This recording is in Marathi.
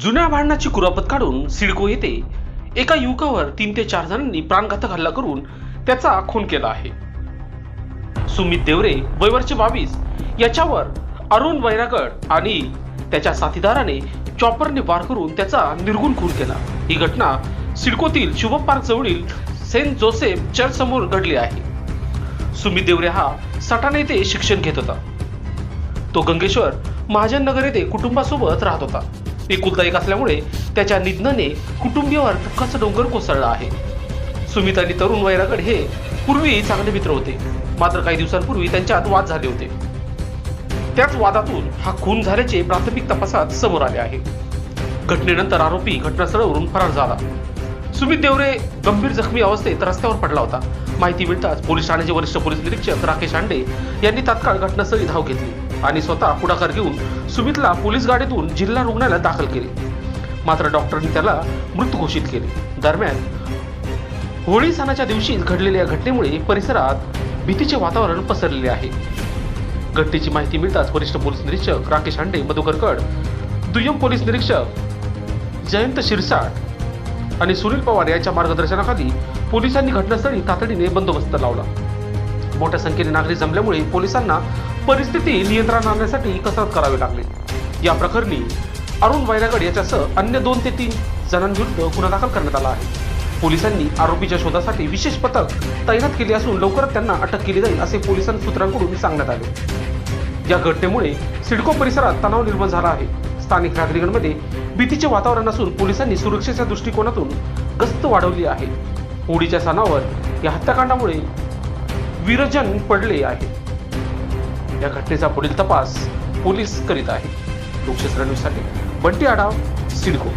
जुन्या भांडणाची कुरापत काढून सिडको येथे एका युवकावर तीन ते चार जणांनी प्राणघातक हल्ला करून त्याचा खून केला आहे. सुमित देवरे वैवरचे बावीस याच्यावर अरुण वैरागड आणि त्याच्या साथीदाराने चॉपरने वार करून त्याचा निर्गुण खून केला. ही घटना सिडकोतील शुभ पार्क जवळील सेंट जोसेफ चर्च समोर घडली आहे. सुमित देवरे हा सटाणा येथे शिक्षण घेत होता. तो गंगेश्वर महाजन नगर येथे कुटुंबासोबत राहत होता. एकुलता एक असल्यामुळे त्याच्या निधनाने कुटुंबीयावर दुःखाचा डोंगर कोसळला आहे. सुमित आणि तरुण वैरागड हे पूर्वी चांगले मित्र होते. मात्र काही दिवसांपूर्वी त्यांच्यात वाद झाले होते. त्याच वादातून हा खून झाल्याचे प्राथमिक तपासात समोर आले आहे. घटनेनंतर आरोपी घटनास्थळावरून फरार झाला. सुमित देवरे गंभीर जखमी अवस्थेत रस्त्यावर पडला होता. माहिती मिळताच पोलीस ठाण्याचे वरिष्ठ पोलीस निरीक्षक राकेश आंडे यांनी तात्काळ घटनास्थळी धाव घेतली. आणि स्वतः पुढाकार घेऊन सुमितला पोलीस गाडीतून जिल्हा रुग्णालयात दाखल केले. मात्र डॉक्टरांनी त्याला मृत घोषित केले. दरम्यान होळी सणाच्या दिवशी घडलेल्या घटनेमुळे परिसरात भीतीचे वातावरण पसरलेले आहे. घटनेची माहिती मिळताच वरिष्ठ पोलीस निरीक्षक राकेश हांडे मधुकर कड दुय्यम पोलीस निरीक्षक जयंत शिरसाट आणि सुनील पवार यांच्या मार्गदर्शनाखाली पोलिसांनी घटनास्थळी तातडीने बंदोबस्त लावला. मोठ्या संख्येने नागरिक जमल्यामुळे पोलिसांना परिस्थिती नियंत्रणात आणण्यासाठी कसरत करावी लागली. या प्रकरणी अरुण वैरागड याच्यासह अन्य दोन ते तीन जणांविरुद्ध गुन्हा दाखल करण्यात आला आहे. पोलिसांनी आरोपीच्या शोधासाठी विशेष पथक तैनात केले असून लवकरच त्यांना अटक केली जाईल असे पोलिसां सूत्रांकडून सांगण्यात आले. या घटनेमुळे सिडको परिसरात तणाव निर्माण झाला आहे. स्थानिक नागरिकांमध्ये भीतीचे वातावरण असून पोलिसांनी सुरक्षेच्या दृष्टिकोनातून गस्त वाढवली आहे. होळीच्या सणावर या हत्याकांडामुळे विरजन पडले आहे. या घटनेचा पुढील तपास पोलीस करीत आहे लोकशास्त्र न्यूजसाठी बंटी आढाव सिडको.